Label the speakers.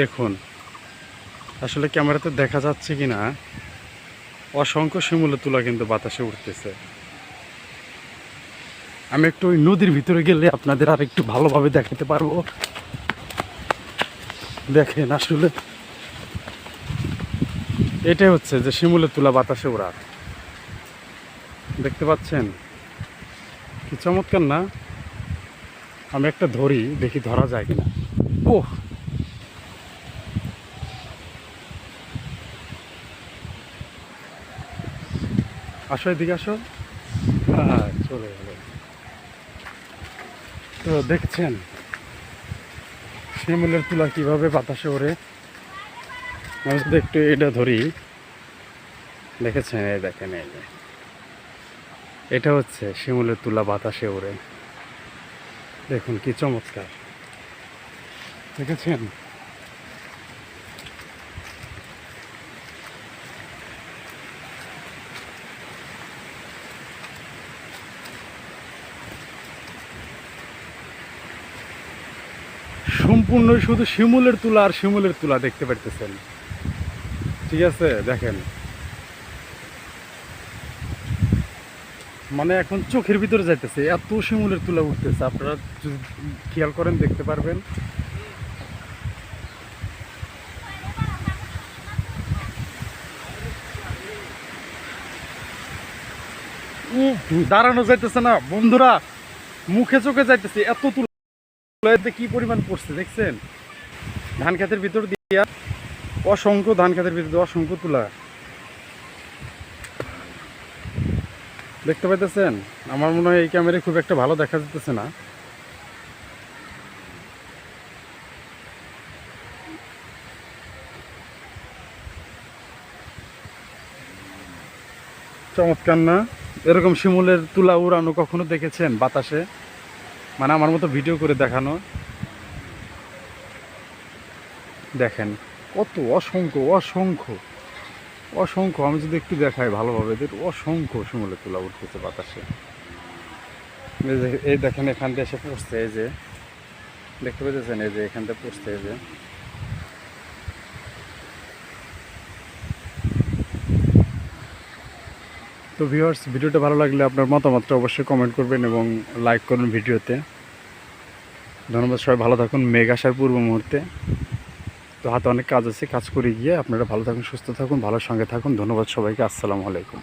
Speaker 1: দেখুন, আসলে ক্যামেরাতে দেখা যাচ্ছে কি না অসংখ্য শিমুলের তুলা কিন্তু বাতাসে উঠতেছে। আমি একটু ওই নদীর ভিতরে গেলে আপনাদের আর একটু ভালোভাবে দেখাতে পারব। দেখেন আসলে, এটাই হচ্ছে যে শিমুলের তুলা বাতাসে ওড়ার দেখতে পাচ্ছেন? কি চমৎকার না? আমি একটা ধরি, দেখি ধরা যায় কিনা। ও আসো এদিকে আসো। হ্যাঁ চলে গেল। তো দেখছেন শিমুলের তুলা কীভাবে বাতাসে ওড়ে? আমি যদি একটু এটা ধরি। দেখেছেন, এই দেখেন, এই এটা হচ্ছে শিমুলের তুলা বাতাসে ওড়ে। দেখুন কি চমৎকার। দেখেছেন? সম্পূর্ণ শুধু শিমুলের তুলা আর শিমুলের তুলা দেখতে পারতেছেন। ঠিক আছে, দেখেন। মানে এখন চোখের ভিতরে যাইতেছে, এত শিমুলের তুলা উঠতেছে। আপনারা যদি খেয়াল করেন, দেখতে পারবেন। দাঁড়ানো যাইতেছে না। বন্ধুরা, মুখে চোখে যাইতেছে, এত তুলা কি পরিমাণ পড়ছে দেখছেন? ধান খেতের ভিতর দিয়া অসংখ্য ধান খেতের ভিতর অসংখ্য তুলা। দেখতে পাইতেছেন? আমার মনে হয় এই ক্যামেরায় খুব একটা ভালো দেখা যেতেছে না। চমৎকার না? এরকম শিমুলের তুলা উড়ানো কখনো দেখেছেন বাতাসে? মানে আমার মতো ভিডিও করে দেখানো। দেখেন, কত অসংখ্য অসংখ্য অসংখ্য, আমি যদি একটু দেখাই ভালোভাবে, এদের অসংখ্য শিমলে তুলা উঠতেছে বাতাসে। এই দেখেন এখান থেকে এসে পড়ছে, এই যে, দেখতে পেতেছেন এই যে এখান থেকে পড়ছে, এই যে। তো ভিউয়ার্স ভিডিওটা ভালো লাগলে আপনার মতামতটা অবশ্যই কমেন্ট করবেন এবং লাইক করুন ভিডিওতে। ধন্যবাদ সবাই, ভালো থাকুন। মেঘ আসার পূর্ব মুহূর্তে। তো হাতে অনেক কাজ আছে, কাজ করে গিয়ে আপনারা ভালো থাকুন, সুস্থ থাকুন ভালো সঙ্গে থাকুন। ধন্যবাদ সবাইকে, আসসালামু আলাইকুম।